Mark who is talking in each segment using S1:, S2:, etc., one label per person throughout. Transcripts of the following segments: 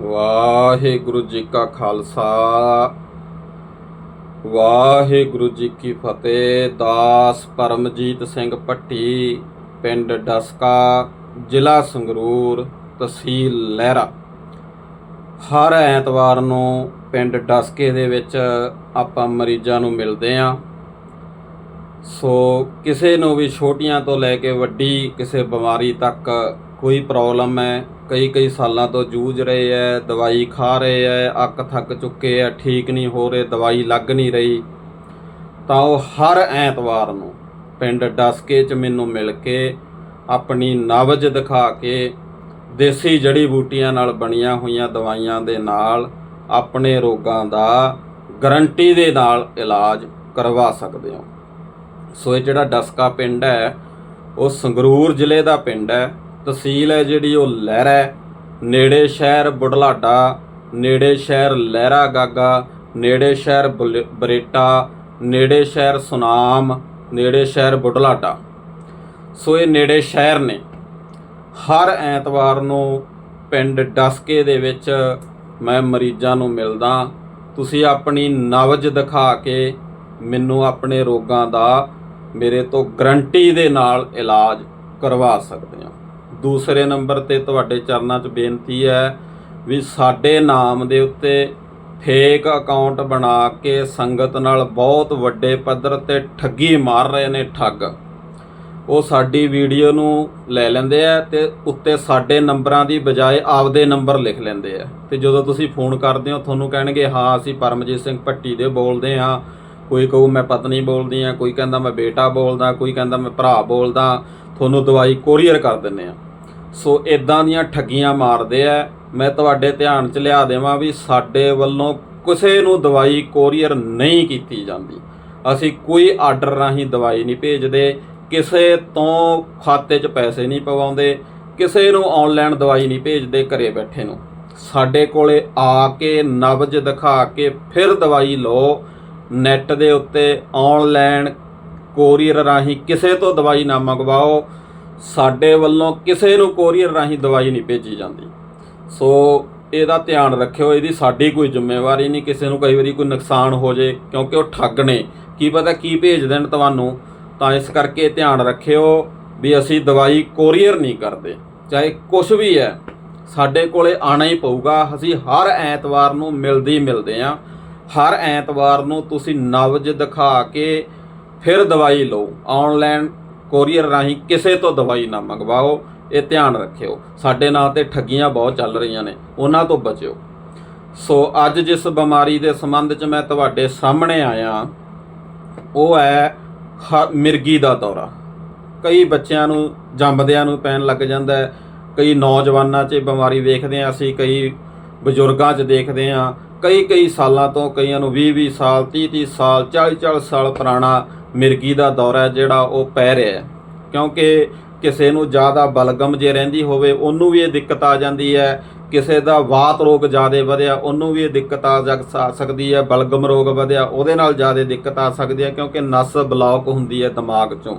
S1: ਵਾਹਿਗੁਰੂ ਜੀ ਕਾ ਖਾਲਸਾ, ਵਾਹਿਗੁਰੂ ਜੀ ਕੀ ਫਤਿਹ। ਦਾਸ ਪਰਮਜੀਤ ਸਿੰਘ ਭੱਟੀ, ਪਿੰਡ ਡਸਕਾ, ਜ਼ਿਲ੍ਹਾ ਸੰਗਰੂਰ, ਤਹਿਸੀਲ ਲਹਿਰਾ। ਹਰ ਐਤਵਾਰ ਨੂੰ ਪਿੰਡ ਡਸਕੇ ਦੇ ਵਿੱਚ ਆਪਾਂ ਮਰੀਜ਼ਾਂ ਨੂੰ ਮਿਲਦੇ ਆਂ। ਸੋ ਕਿਸੇ ਨੂੰ ਵੀ ਛੋਟੀਆਂ ਤੋਂ ਲੈ ਕੇ ਵੱਡੀ, ਕਿਸੇ ਬਿਮਾਰੀ ਤੱਕ ਕੋਈ ਪ੍ਰੋਬਲਮ ਹੈ, ਕਈ ਕਈ ਸਾਲਾਂ ਤੋਂ ਜੂਝ ਰਹੇ ਹੈ, ਦਵਾਈ ਖਾ ਰਹੇ ਹੈ, ਅੱਕ ਥੱਕ ਚੁੱਕੇ ਹੈ, ਠੀਕ ਨਹੀਂ ਹੋ ਰਹੇ, ਦਵਾਈ ਲੱਗ ਨਹੀਂ ਰਹੀ। ਤਾਂ ਉਹ ਹਰ ਐਤਵਾਰ ਨੂੰ ਪਿੰਡ ਡਸਕੇ ਚ ਮੈਨੂੰ ਮਿਲ ਕੇ ਆਪਣੀ ਨਵਜ ਦਿਖਾ ਕੇ ਦੇਸੀ ਜੜੀ ਬੂਟੀਆਂ ਨਾਲ ਬਣੀਆਂ ਹੋਈਆਂ ਦਵਾਈਆਂ ਦੇ ਨਾਲ ਆਪਣੇ ਰੋਗਾਂ ਦਾ ਗਰੰਟੀ ਦੇ ਨਾਲ ਇਲਾਜ ਕਰਵਾ ਸਕਦੇ ਹੋ। ਸੋ ਇਹ ਜਿਹੜਾ ਡਸਕਾ ਪਿੰਡ ਹੈ, ਉਹ ਸੰਗਰੂਰ ਜ਼ਿਲ੍ਹੇ ਦਾ ਪਿੰਡ ਹੈ। ਤਹਿਸੀਲ ਹੈ ਜਿਹੜੀ ਉਹ ਲਹਿਰਾ ਹੈ। ਨੇੜੇ ਸ਼ਹਿਰ ਬੁਢਲਾਡਾ, ਨੇੜੇ ਸ਼ਹਿਰ ਲਹਿਰਾ ਗਾਗਾ, ਨੇੜੇ ਸ਼ਹਿਰ ਬੁਲ- ਬਰੇਟਾ, ਨੇੜੇ ਸ਼ਹਿਰ ਸੁਨਾਮ, ਨੇੜੇ ਸ਼ਹਿਰ ਬੁਢਲਾਡਾ। ਸੋ ਇਹ ਨੇੜੇ ਸ਼ਹਿਰ ਨੇ। ਹਰ ਐਤਵਾਰ ਨੂੰ ਪਿੰਡ ਡਸਕੇ ਦੇ ਵਿੱਚ ਮੈਂ ਮਰੀਜ਼ਾਂ ਨੂੰ ਮਿਲਦਾ। ਤੁਸੀਂ ਆਪਣੀ ਨਵਜ ਦਿਖਾ ਕੇ ਮੈਨੂੰ ਆਪਣੇ ਰੋਗਾਂ ਦਾ ਮੇਰੇ ਤੋਂ ਗਰੰਟੀ ਦੇ ਨਾਲ ਇਲਾਜ ਕਰਵਾ ਸਕਦੇ ਹੋ। ਦੂਸਰੇ ਨੰਬਰ ਤੇ ਤੁਹਾਡੇ ਚਰਨਾਂ 'ਚ ਬੇਨਤੀ ਹੈ ਵੀ ਸਾਡੇ ਨਾਮ ਦੇ ਉੱਤੇ ਫੇਕ ਅਕਾਊਂਟ ਬਣਾ ਕੇ ਸੰਗਤ ਨਾਲ ਬਹੁਤ ਵੱਡੇ ਪੱਧਰ ਤੇ ਠੱਗੀ ਮਾਰ ਰਹੇ ਨੇ ਠੱਗ। ਉਹ ਸਾਡੀ ਵੀਡੀਓ ਨੂੰ ਲੈ ਲੈਂਦੇ ਆ ਤੇ ਉੱਤੇ ਸਾਡੇ ਨੰਬਰਾਂ ਦੀ ਬਜਾਏ ਆਪਦੇ ਨੰਬਰ ਲਿਖ ਲੈਂਦੇ ਆ। ਤੇ ਜਦੋਂ ਤੁਸੀਂ ਫੋਨ ਕਰਦੇ ਹੋ, ਤੁਹਾਨੂੰ ਕਹਿਣਗੇ, ਹਾਂ, ਅਸੀਂ ਪਰਮਜੀਤ ਸਿੰਘ ਭੱਟੀ ਦੇ ਬੋਲਦੇ ਹਾਂ। ਕੋਈ ਕਹੂ, ਮੈਂ ਪਤਨੀ ਬੋਲਦੀ ਆ ਕੋਈ ਕਹਿੰਦਾ, ਮੈਂ ਬੇਟਾ ਬੋਲਦਾ, ਕੋਈ ਕਹਿੰਦਾ, ਮੈਂ ਭਰਾ ਬੋਲਦਾ। ਤੁਹਾਨੂੰ ਦਵਾਈ ਕੋਰੀਅਰ ਕਰ ਦਿੰਨੇ ਆ। ਸੋ ਇਦਾਂ ਦੀਆਂ ਠੱਗੀਆਂ ਮਾਰਦੇ ਆ। ਮੈਂ ਤੁਹਾਡੇ ਧਿਆਨ 'ਚ ਲਿਆ ਦੇਵਾਂ ਵੀ ਸਾਡੇ ਵੱਲੋਂ ਕਿਸੇ ਨੂੰ ਦਵਾਈ ਕੋਰੀਅਰ ਨਹੀਂ ਕੀਤੀ ਜਾਂਦੀ। ਅਸੀਂ ਕੋਈ ਆਰਡਰ ਰਾਹੀਂ ਦਵਾਈ ਨਹੀਂ ਭੇਜਦੇ, ਕਿਸੇ ਤੋਂ ਖਾਤੇ 'ਚ ਪੈਸੇ ਨਹੀਂ ਪਵਾਉਂਦੇ, ਕਿਸੇ ਨੂੰ ਆਨਲਾਈਨ ਦਵਾਈ ਨਹੀਂ ਭੇਜਦੇ ਘਰੇ ਬੈਠੇ ਨੂੰ। ਸਾਡੇ ਕੋਲੇ ਆ ਕੇ ਨਬਜ ਦਿਖਾ ਕੇ ਫਿਰ ਦਵਾਈ ਲਓ। ਨੈਟ ਦੇ ਉੱਤੇ ਆਨਲਾਈਨ ਕੋਰੀਅਰ ਰਾਹੀਂ ਕਿਸੇ ਤੋਂ ਦਵਾਈ ਨਾ ਮੰਗਵਾਓ। ਸਾਡੇ ਵੱਲੋਂ ਕਿਸੇ ਨੂੰ ਕੋਰੀਅਰ ਰਾਹੀਂ ਦਵਾਈ ਨਹੀਂ ਭੇਜੀ ਜਾਂਦੀ। ਸੋ ਇਹਦਾ ਧਿਆਨ ਰੱਖਿਓ, ਇਹਦੀ ਸਾਡੀ ਕੋਈ ਜ਼ਿੰਮੇਵਾਰੀ ਨਹੀਂ, ਕਿਸੇ ਨੂੰ ਕਈ ਵਾਰੀ ਕੋਈ ਨੁਕਸਾਨ ਹੋ ਜੇ, ਕਿਉਂਕਿ ਉਹ ਠੱਗ ਨੇ। ਕੀ ਪਤਾ ਕੀ ਭੇਜ ਦੇਣ ਤੁਹਾਨੂੰ, ਤਾਂ ਇਸ ਕਰਕੇ ਧਿਆਨ ਰੱਖਿਓ ਵੀ ਅਸੀਂ ਦਵਾਈ ਕੋਰੀਅਰ ਨਹੀਂ ਕਰਦੇ। ਚਾਹੇ ਕੁਝ ਵੀ ਹੈ, ਸਾਡੇ ਕੋਲੇ ਆਣਾ ਹੀ ਪਊਗਾ। ਅਸੀਂ ਹਰ ਐਤਵਾਰ ਨੂੰ ਮਿਲਦੇ ਹੀ ਮਿਲਦੇ ਆਂ ਹਰ ਐਤਵਾਰ ਨੂੰ ਤੁਸੀਂ ਨਵਜ ਦਿਖਾ ਕੇ ਫਿਰ ਦਵਾਈ ਲਓ। ਆਨਲਾਈਨ ਕੋਰੀਅਰ ਰਾਹੀਂ ਕਿਸੇ ਤੋਂ ਦਵਾਈ ਨਾ ਮੰਗਵਾਓ, ਇਹ ਧਿਆਨ ਰੱਖਿਓ। ਸਾਡੇ ਨਾਂ ਤੇ ਠੱਗੀਆਂ ਬਹੁਤ ਚੱਲ ਰਹੀਆਂ ਨੇ, ਉਹਨਾਂ ਤੋਂ ਬਚਿਓ। ਸੋ ਅੱਜ ਜਿਸ ਬਿਮਾਰੀ ਦੇ ਸੰਬੰਧ 'ਚ ਮੈਂ ਤੁਹਾਡੇ ਸਾਹਮਣੇ ਆਇਆ, ਉਹ ਹੈ ਹ- ਮਿਰਗੀ ਦਾ ਦੌਰਾ। ਕਈ ਬੱਚਿਆਂ ਨੂੰ, ਜੰਮਦਿਆਂ ਨੂੰ ਪੈਣ ਲੱਗ ਜਾਂਦਾ ਹੈ। ਕਈ ਨੌਜਵਾਨਾਂ 'ਚ ਬਿਮਾਰੀ ਵੇਖਦੇ ਹਾਂ ਅਸੀਂ, ਕਈ ਬਜ਼ੁਰਗਾਂ 'ਚ ਦੇਖਦੇ ਹਾਂ। ਕਈ ਕਈ ਸਾਲਾਂ ਤੋਂ ਕਈਆਂ ਨੂੰ 20 20 ਸਾਲ 30 30 ਸਾਲ 40 40 ਸਾਲ ਪੁਰਾਣਾ ਮਿਰਗੀ ਦਾ ਦੌਰਾ ਜਿਹੜਾ ਉਹ ਪੈ ਰਿਹਾ ਹੈ। ਕਿਉਂਕਿ ਕਿਸੇ ਨੂੰ ਜ਼ਿਆਦਾ ਬਲਗਮ ਜੇ ਰਹਿੰਦੀ ਹੋਵੇ, ਉਹਨੂੰ ਵੀ ਇਹ ਦਿੱਕਤ ਆ ਜਾਂਦੀ ਹੈ। ਕਿਸੇ ਦਾ ਵਾਤ ਰੋਗ ਜ਼ਿਆਦਾ ਵਧਿਆ, ਉਹਨੂੰ ਵੀ ਇਹ ਦਿੱਕਤ ਆ ਜਗ ਸਕਦੀ ਹੈ। ਬਲਗਮ ਰੋਗ ਵਧਿਆ, ਉਹਦੇ ਨਾਲ ਜ਼ਿਆਦਾ ਦਿੱਕਤ ਆ ਸਕਦੀ ਹੈ ਕਿਉਂਕਿ ਨਸ ਬਲੌਕ ਹੁੰਦੀ ਹੈ ਦਿਮਾਗ 'ਚੋਂ।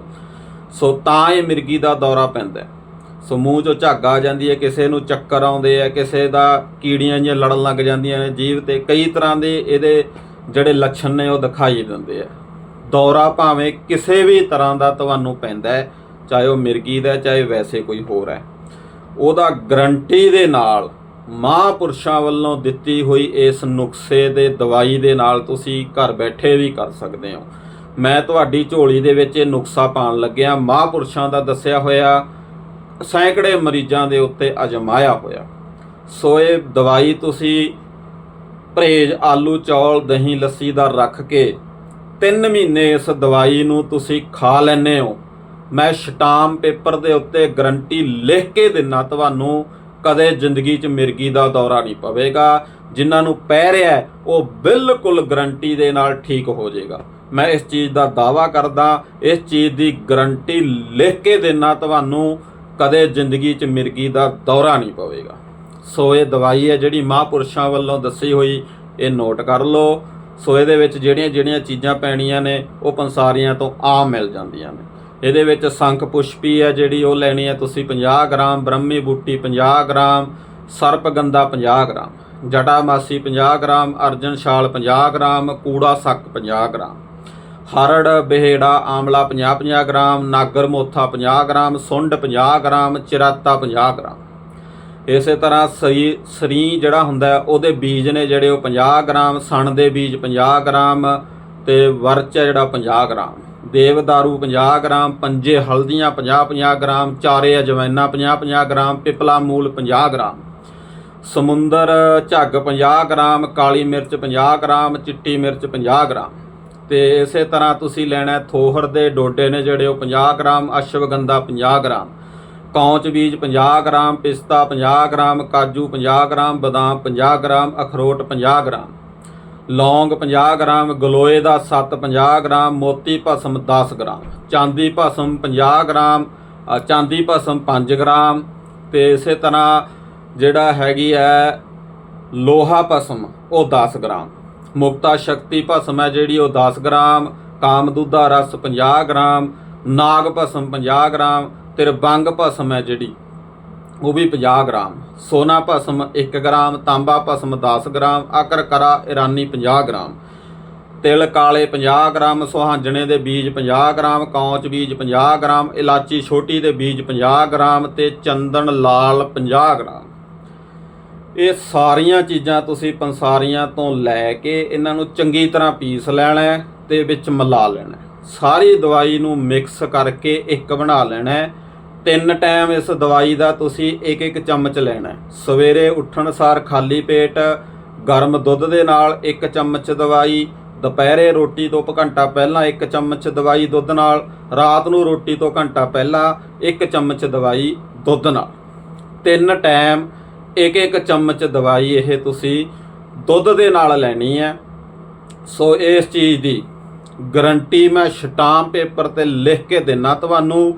S1: ਸੋ ਤਾਂ ਇਹ ਮਿਰਗੀ ਦਾ ਦੌਰਾ ਪੈਂਦਾ ਸੋ ਮੂੰਹ 'ਚੋਂ ਝੱਗ ਆ ਜਾਂਦੀ ਹੈ, ਕਿਸੇ ਨੂੰ ਚੱਕਰ ਆਉਂਦੇ ਆ, ਕਿਸੇ ਦਾ ਕੀੜੀਆਂ ਜਿਹੀਆਂ ਲੜਨ ਲੱਗ ਜਾਂਦੀਆਂ ਨੇ ਜੀਵ ਤੇ। ਕਈ ਤਰ੍ਹਾਂ ਦੇ ਇਹਦੇ ਜਿਹੜੇ ਲੱਛਣ ਨੇ ਉਹ ਦਿਖਾਈ ਦਿੰਦੇ ਆ। ਦੌਰਾ ਭਾਵੇਂ ਕਿਸੇ ਵੀ ਤਰ੍ਹਾਂ ਦਾ ਤੁਹਾਨੂੰ ਪੈਂਦਾ ਹੈ, ਚਾਹੇ ਉਹ ਮਿਰਗੀ ਦਾ ਚਾਹੇ ਵੈਸੇ ਕੋਈ ਹੋਰ ਹੈ। ਉਹਦਾ ਗਰੰਟੀ ਦੇ ਨਾਲ ਮਹਾਂਪੁਰਸ਼ਾਂ ਵੱਲੋਂ ਦਿੱਤੀ ਹੋਈ ਇਸ ਨੁਕਸੇ ਦੇ, ਦਵਾਈ ਦੇ ਨਾਲ ਤੁਸੀਂ ਘਰ ਬੈਠੇ ਵੀ ਕਰ ਸਕਦੇ ਹੋ। ਮੈਂ ਤੁਹਾਡੀ ਝੋਲੀ ਦੇ ਵਿੱਚ ਇਹ ਨੁਕਸਾ ਪਾਉਣ ਲੱਗਿਆ। ਮਹਾਂਪੁਰਸ਼ਾਂ ਦਾ ਦੱਸਿਆ ਹੋਇਆ ਸੈਂਕੜੇ ਮਰੀਜ਼ਾਂ ਦੇ ਉੱਤੇ ਅਜਮਾਇਆ ਹੋਇਆ। ਸੋ ਇਹ ਦਵਾਈ ਤੁਸੀਂ ਪਰਹੇਜ ਆਲੂ, ਚੌਲ, ਦਹੀਂ, ਲੱਸੀ ਦਾ ਰੱਖ ਕੇ 3 ਮਹੀਨੇ ਇਸ ਦਵਾਈ ਨੂੰ ਤੁਸੀਂ ਖਾ ਲੈਨੇ ਹੋ। ਮੈਂ ਸ਼ਟਾਮ ਪੇਪਰ ਦੇ ਉੱਤੇ ਗਰੰਟੀ ਲਿਖ ਕੇ ਦਿੰਨਾ, ਤੁਹਾਨੂੰ ਕਦੇ ਜ਼ਿੰਦਗੀ 'ਚ ਮਿਰਗੀ ਦਾ ਦੌਰਾ ਨਹੀਂ ਪਵੇਗਾ। ਜਿਨ੍ਹਾਂ ਨੂੰ ਪੈ ਰਿਹਾ ਉਹ ਬਿਲਕੁਲ ਗਰੰਟੀ ਦੇ ਨਾਲ ਠੀਕ ਹੋ ਜਾਏਗਾ। ਮੈਂ ਇਸ ਚੀਜ਼ ਦਾ ਦਾਵਾ ਕਰਦਾ, ਇਸ ਚੀਜ਼ ਦੀ ਗਰੰਟੀ ਲਿਖ ਕੇ ਦੇਣਾ ਤੁਹਾਨੂੰ ਕਦੇ ਜ਼ਿੰਦਗੀ 'ਚ ਮਿਰਗੀ ਦਾ ਦੌਰਾ ਨਹੀਂ ਪਵੇਗਾ। ਸੋ ਇਹ ਦਵਾਈ ਹੈ ਜਿਹੜੀ ਮਹਾਂਪੁਰਸ਼ਾਂ ਵੱਲੋਂ ਦੱਸੀ ਹੋਈ, ਇਹ ਨੋਟ ਕਰ ਲਓ। ਸੋ ਇਹਦੇ ਵਿੱਚ ਜਿਹੜੀਆਂ ਜਿਹੜੀਆਂ ਚੀਜ਼ਾਂ ਪੈਣੀਆਂ ਨੇ, ਉਹ ਪੰਸਾਰੀਆਂ ਤੋਂ ਆਮ ਮਿਲ ਜਾਂਦੀਆਂ ਨੇ। ਇਹਦੇ ਵਿੱਚ ਸੰਖ ਪੁਸ਼ਪੀ ਹੈ ਜਿਹੜੀ ਉਹ ਲੈਣੀ ਹੈ ਤੁਸੀਂ 50 ਗ੍ਰਾਮ, ਬ੍ਰਹਮੀ ਬੂਟੀ 50 ਗ੍ਰਾਮ ਸਰਪਗੰਧਾ 50 ਗ੍ਰਾਮ ਜਟਾਮਾਸੀ 50 ਗ੍ਰਾਮ, ਅਰਜਨ ਛਾਲ 50 ਗ੍ਰਾਮ, ਕੂੜਾ ਸੱਕ 50 ਗ੍ਰਾਮ। ਹਰੜ, ਬਿਹੜਾ ਆਮਲਾ 50-50 ਗ੍ਰਾਮ, ਨਾਗਰ ਮੋਥਾ 50 ਗ੍ਰਾਮ, ਸੁੰਡ 50 ਗ੍ਰਾਮ, ਚਿਰਾਤਾ 50 ਗ੍ਰਾਮ। ਇਸੇ ਤਰ੍ਹਾਂ ਸਰੀ ਸਰੀ ਜਿਹੜਾ ਹੁੰਦਾ ਉਹਦੇ ਬੀਜ ਨੇ ਜਿਹੜੇ ਉਹ 50 ਗ੍ਰਾਮ, ਸਣ ਦੇ ਬੀਜ 50 ਗ੍ਰਾਮ ਤੇ ਵਰਚ ਹੈ ਜਿਹੜਾ 50 ਗ੍ਰਾਮ। ਦੇਵਦਾਰੂ 50 ਗ੍ਰਾਮ, ਪੰਜੇ ਹਲਦੀਆਂ 50-50 ਗ੍ਰਾਮ, ਚਾਰੇ ਅਜਵਾਇਨਾ 50-50 ਗ੍ਰਾਮ, ਪਿਪਲਾ ਮੂਲ 50 ਗ੍ਰਾਮ। ਸਮੁੰਦਰ ਝੱਗ 50 ਗ੍ਰਾਮ, ਕਾਲੀ ਮਿਰਚ 50 ਗ੍ਰਾਮ, ਚਿੱਟੀ ਮਿਰਚ 50 ਗ੍ਰਾਮ। ਤੇ ਇਸੇ ਤਰ੍ਹਾਂ ਤੁਸੀਂ ਲੈਣਾ ਥੋਹਰ ਦੇ ਡੋਡੇ ਨੇ ਜਿਹੜੇ ਉਹ 50 ਗ੍ਰਾਮ ਅਸ਼ਵਗੰਧਾ 50 ਗ੍ਰਾਮ ਕੌਂਚ ਬੀਜ 50 ਗ੍ਰਾਮ ਪਿਸਤਾ 50 ਗ੍ਰਾਮ ਕਾਜੂ 50 ਗ੍ਰਾਮ ਬਦਾਮ 50 ਗ੍ਰਾਮ ਅਖਰੋਟ 50 ਗ੍ਰਾਮ ਲੌਂਗ 50 ਗ੍ਰਾਮ ਗਲੋਏ ਦਾ ਸੱਤ 50 ਗ੍ਰਾਮ ਮੋਤੀ ਭਸਮ 10 ਗ੍ਰਾਮ ਚਾਂਦੀ ਭਸਮ 50 ਗ੍ਰਾਮ ਚਾਂਦੀ ਭਸਮ 5 ਗ੍ਰਾਮ ਤੇ ਇਸੇ ਤਰ੍ਹਾਂ ਜਿਹੜਾ ਹੈਗੀ ਹੈ ਲੋਹਾ ਭਸਮ ਉਹ 10 ਗ੍ਰਾਮ ਮੁਕਤਾ ਸ਼ਕਤੀ ਭਸਮ ਹੈ ਜਿਹੜੀ ਉਹ 10 ਗ੍ਰਾਮ ਕਾਮਦੂਦਾ ਰਸ 50 ਗ੍ਰਾਮ, ਨਾਗ ਭਸਮ 50 ਗ੍ਰਾਮ ਤੇ ਰਬੰਗ ਭਸਮ ਹੈ ਜਿਹੜੀ ਉਹ ਵੀ 50 ਗ੍ਰਾਮ। ਸੋਨਾ ਭਸਮ 1 ਗ੍ਰਾਮ, ਤਾਂਬਾ ਭਸਮ 10 ਗ੍ਰਾਮ ਅਕਰਕਰਾ ਇਰਾਨੀ 50 ਗ੍ਰਾਮ। ਤਿਲ ਕਾਲੇ 50 ਗ੍ਰਾਮ, ਸੁਹਾਂਜਣੇ ਦੇ ਬੀਜ 50 ਗ੍ਰਾਮ, ਕੌਂਚ ਬੀਜ 50 ਗ੍ਰਾਮ, ਇਲਾਚੀ ਛੋਟੀ ਦੇ ਬੀਜ 50 ਗ੍ਰਾਮ ਤੇ ਚੰਦਨ ਲਾਲ 50 ਗ੍ਰਾਮ। ਇਹ ਸਾਰੀਆਂ ਚੀਜ਼ਾਂ ਤੁਸੀਂ ਪੰਸਾਰੀਆਂ ਤੋਂ ਲੈ ਕੇ ਇਹਨਾਂ ਨੂੰ ਚੰਗੀ ਤਰ੍ਹਾਂ ਪੀਸ ਲੈਣਾ ਹੈ ਤੇ ਵਿੱਚ ਮਿਲਾ ਲੈਣਾ ਸਾਰੀ ਦਵਾਈ ਨੂੰ ਮਿਕਸ ਕਰਕੇ ਇੱਕ ਬਣਾ ਲੈਣਾ ਤਿੰਨ ਟਾਈਮ ਇਸ ਦਵਾਈ ਦਾ ਤੁਸੀਂ ਇੱਕ ਇੱਕ ਚਮਚ ਲੈਣਾ ਸਵੇਰੇ ਉੱਠਣ ਸਾਰ ਖਾਲੀ ਪੇਟ, ਗਰਮ ਦੁੱਧ ਦੇ ਨਾਲ ਇੱਕ ਚਮਚ ਦਵਾਈ, ਦੁਪਹਿਰੇ ਰੋਟੀ ਤੋਂ ਘੰਟਾ ਪਹਿਲਾਂ ਇੱਕ ਚਮਚ ਦਵਾਈ ਦੁੱਧ ਨਾਲ, ਰਾਤ ਨੂੰ ਰੋਟੀ ਤੋਂ ਘੰਟਾ ਪਹਿਲਾਂ ਇੱਕ ਚਮਚ ਦਵਾਈ ਦੁੱਧ ਨਾਲ। ਤਿੰਨ ਟਾਈਮ ਇੱਕ ਇੱਕ ਚਮਚ ਦਵਾਈ ਇਹ ਤੁਸੀਂ ਦੁੱਧ ਦੇ ਨਾਲ ਲੈਣੀ ਹੈ। ਸੋ ਇਸ ਚੀਜ਼ ਦੀ ਗਰੰਟੀ ਮੈਂ ਸ਼ਟਾਮ ਪੇਪਰ ਤੇ ਲਿਖ ਕੇ ਦੇਣਾ ਤੁਹਾਨੂੰ।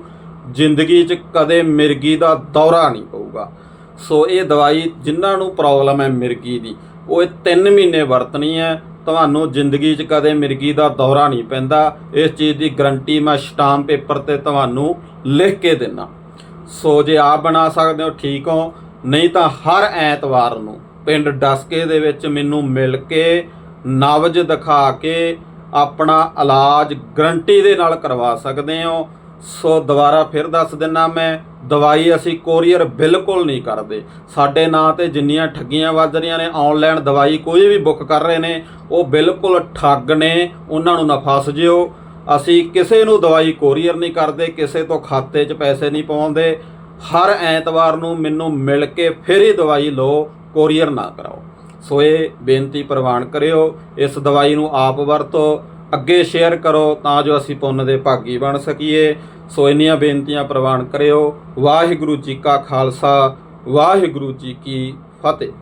S1: ਜ਼ਿੰਦਗੀ 'ਚ ਕਦੇ ਮਿਰਗੀ ਦਾ ਦੌਰਾ ਨਹੀਂ ਪਊਗਾ। ਸੋ ਇਹ ਦਵਾਈ ਜਿਨ੍ਹਾਂ ਨੂੰ ਪ੍ਰੋਬਲਮ ਹੈ ਮਿਰਗੀ ਦੀ, ਉਹ ਇਹ 3 ਮਹੀਨੇ ਵਰਤਣੀ ਹੈ। ਤੁਹਾਨੂੰ ਜ਼ਿੰਦਗੀ 'ਚ ਕਦੇ ਮਿਰਗੀ ਦਾ ਦੌਰਾ ਨਹੀਂ ਪੈਂਦਾ। ਇਸ ਚੀਜ਼ ਦੀ ਗਰੰਟੀ ਮੈਂ ਸ਼ਟਾਮ ਪੇਪਰ ਤੇ ਤੁਹਾਨੂੰ ਲਿਖ ਕੇ ਦੇਣਾ ਸੋ ਜੇ ਆਪ ਬਣਾ ਸਕਦੇ ਹੋ, ਠੀਕ ਹੋ। ਨਹੀਂ ਤਾਂ ਹਰ ਐਤਵਾਰ ਨੂੰ ਪਿੰਡ ਡਸਕੇ ਦੇ ਵਿੱਚ ਮੈਨੂੰ ਮਿਲ ਕੇ ਨਵਜ਼ ਦਿਖਾ ਕੇ ਆਪਣਾ ਇਲਾਜ ਗਰੰਟੀ ਦੇ ਨਾਲ ਕਰਵਾ ਸਕਦੇ ਹੋ। ਸੋ ਦੁਬਾਰਾ ਫਿਰ ਦੱਸ ਦਿੰਨਾ ਮੈਂ, ਦਵਾਈ ਅਸੀਂ ਕੋਰੀਅਰ ਬਿਲਕੁਲ ਨਹੀਂ ਕਰਦੇ। ਸਾਡੇ ਨਾਂ ਤੇ ਜਿੰਨੀਆਂ ਠੱਗੀਆਂ ਵੱਜ ਰਹੀਆਂ ਨੇ, ਆਨਲਾਈਨ ਦਵਾਈ ਕੋਈ ਵੀ ਬੁੱਕ ਕਰ ਰਹੇ ਨੇ, ਉਹ ਬਿਲਕੁਲ ਠੱਗ ਨੇ, ਉਹਨਾਂ ਨੂੰ ਨਾ ਫਸ ਜਿਓ। ਅਸੀਂ ਕਿਸੇ ਨੂੰ ਦਵਾਈ ਕੋਰੀਅਰ ਨਹੀਂ ਕਰਦੇ, ਕਿਸੇ ਤੋਂ ਖਾਤੇ 'ਚ ਪੈਸੇ ਨਹੀਂ ਪਾਉਂਦੇ। ਹਰ ਐਤਵਾਰ ਨੂੰ ਮੈਨੂੰ ਮਿਲ ਕੇ ਫਿਰ ਹੀ ਦਵਾਈ ਲਓ, ਕੋਰੀਅਰ ਨਾ ਕਰਾਓ। ਸੋ ਇਹ ਬੇਨਤੀ ਪ੍ਰਵਾਨ ਕਰਿਓ, ਇਸ ਦਵਾਈ ਨੂੰ ਆਪ ਵਰਤੋ, ਅੱਗੇ ਸ਼ੇਅਰ ਕਰੋ ਤਾਂ ਜੋ ਅਸੀਂ ਪੁੰਨ ਦੇ ਭਾਗੀ ਬਣ ਸਕੀਏ। ਸੋ ਇੰਨੀਆਂ ਬੇਨਤੀਆਂ ਪ੍ਰਵਾਨ ਕਰਿਓ। ਵਾਹਿਗੁਰੂ ਜੀ ਕਾ ਖਾਲਸਾ, ਵਾਹਿਗੁਰੂ ਜੀ ਕੀ ਫਤਿਹ।